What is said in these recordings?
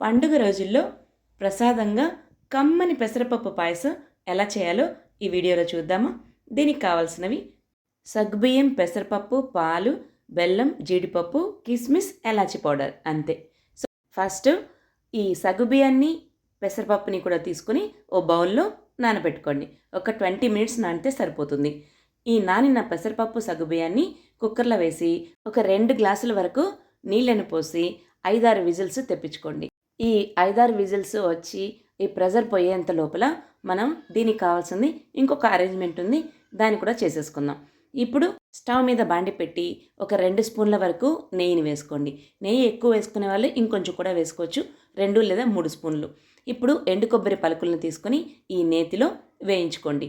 పండుగ రోజుల్లో ప్రసాదంగా కమ్మని పెసరపప్పు పాయసం ఎలా చేయాలో ఈ వీడియోలో చూద్దామా? దీనికి కావాల్సినవి సగ్గుబియ్యం పెసరపప్పు పాలు బెల్లం జీడిపప్పు కిస్మిస్ ఎలాచి పౌడర్ అంతే. సో ఫస్ట్ ఈ సగ్గుబియ్యాన్ని పెసరపప్పుని కూడా తీసుకుని ఓ బౌల్లో నానబెట్టుకోండి. ఒక ట్వంటీ మినిట్స్ నానితే సరిపోతుంది. ఈ నానిన పెసరపప్పు సగ్గుబియ్యాన్ని కుక్కర్లో వేసి ఒక రెండు గ్లాసుల వరకు నీళ్ళను పోసి ఐదారు విజిల్స్ తెప్పించుకోండి. ఈ ఐదారు విజిల్స్ వచ్చి ఈ ప్రెజర్ పోయేంత లోపల మనం దీనికి కావాల్సింది ఇంకొక అరేంజ్మెంట్ ఉంది దాన్ని కూడా చేసేసుకుందాం. ఇప్పుడు స్టవ్ మీద బాండి పెట్టి ఒక రెండు స్పూన్ల వరకు నెయ్యిని వేసుకోండి. నెయ్యి ఎక్కువ వేసుకునే వాళ్ళు ఇంకొంచెం కూడా వేసుకోవచ్చు రెండు లేదా మూడు స్పూన్లు. ఇప్పుడు ఎండు కొబ్బరి పలుకులను తీసుకొని ఈ నేతిలో వేయించుకోండి.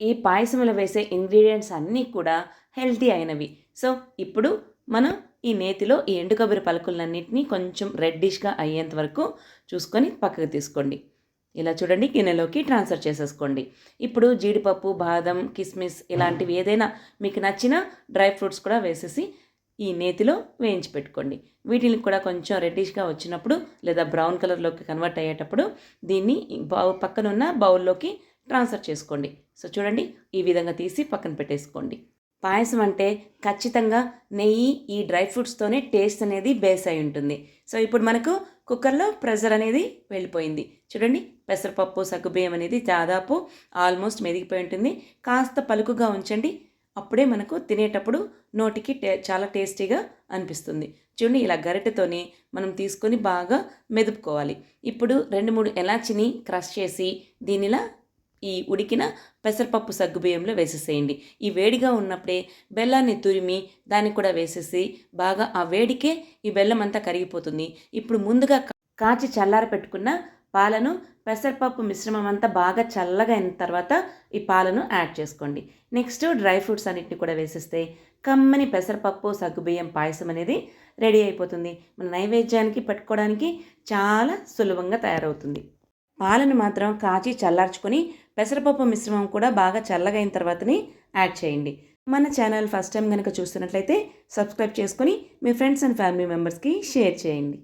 ఈ పాయసంలో వేసే ఇంగ్రీడియంట్స్ అన్నీ కూడా హెల్తీ అయినవి. సో ఇప్పుడు మనం ఈ నేతిలో ఈ ఎండు కొబ్బరి పలుకులన్నింటినీ కొంచెం రెడ్డిష్గా అయ్యేంత వరకు చూసుకొని పక్కకు తీసుకోండి. ఇలా చూడండి గిన్నెలోకి ట్రాన్స్ఫర్ చేసేసుకోండి. ఇప్పుడు జీడిపప్పు బాదం కిస్మిస్ ఇలాంటివి ఏదైనా మీకు నచ్చిన డ్రై ఫ్రూట్స్ కూడా వేసేసి ఈ నేతిలో వేయించి పెట్టుకోండి. వీటిని కూడా కొంచెం రెడ్డిష్గా వచ్చినప్పుడు లేదా బ్రౌన్ కలర్లోకి కన్వర్ట్ అయ్యేటప్పుడు దీన్ని బౌ పక్కనున్న బౌల్లోకి ట్రాన్స్ఫర్ చేసుకోండి. సో చూడండి ఈ విధంగా తీసి పక్కన పెట్టేసుకోండి. పాయసం అంటే ఖచ్చితంగా నెయ్యి ఈ డ్రై ఫ్రూట్స్తోనే టేస్ట్ అనేది బేస్ అయి ఉంటుంది. సో ఇప్పుడు మనకు కుక్కర్లో ప్రెషర్ అనేది వెళ్ళిపోయింది. చూడండి పెసరపప్పు సగ్గుబియ్యం అనేది దాదాపు ఆల్మోస్ట్ మెదిగిపోయి ఉంటుంది. కాస్త పలుకుగా ఉంచండి. అప్పుడే మనకు తినేటప్పుడు నోటికి టే చాలా టేస్టీగా అనిపిస్తుంది. చూడండి ఇలా గరిటెతోని మనం తీసుకొని బాగా మెదుపుకోవాలి. ఇప్పుడు రెండు మూడు ఎలాచిని క్రష్ చేసి దీనిలా ఈ ఉడికిన పెసరపప్పు సగ్గుబియ్యంలో వేసేసేయండి. ఈ వేడిగా ఉన్నప్పుడే బెల్లాన్ని తురిమి దాన్ని కూడా వేసేసి బాగా ఆ వేడికే ఈ బెల్లం అంతా కరిగిపోతుంది. ఇప్పుడు ముందుగా కాచి చల్లార పెట్టుకున్న పాలను పెసరపప్పు మిశ్రమం అంతా బాగా చల్లగా అయిన తర్వాత ఈ పాలను యాడ్ చేసుకోండి. నెక్స్ట్ డ్రై ఫ్రూట్స్ అన్నిటిని కూడా వేసేస్తే కమ్మని పెసరపప్పు సగ్గుబియ్యం పాయసం అనేది రెడీ అయిపోతుంది. మన నైవేద్యానికి పెట్టుకోవడానికి చాలా సులభంగా తయారవుతుంది. పాలను మాత్రం కాచి చల్లార్చుకొని పెసరపప్పు మిశ్రమం కూడా బాగా చల్లగైన తర్వాతని యాడ్ చేయండి. మన ఛానల్ ఫస్ట్ టైం కనుక చూస్తున్నట్లయితే సబ్స్క్రైబ్ చేసుకుని మీ ఫ్రెండ్స్ అండ్ ఫ్యామిలీ మెంబర్స్కి షేర్ చేయండి.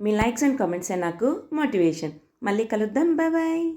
మీ లైక్స్ అండ్ కామెంట్సే నాకు మోటివేషన్. మళ్ళీ కలుద్దాం. బాయ్.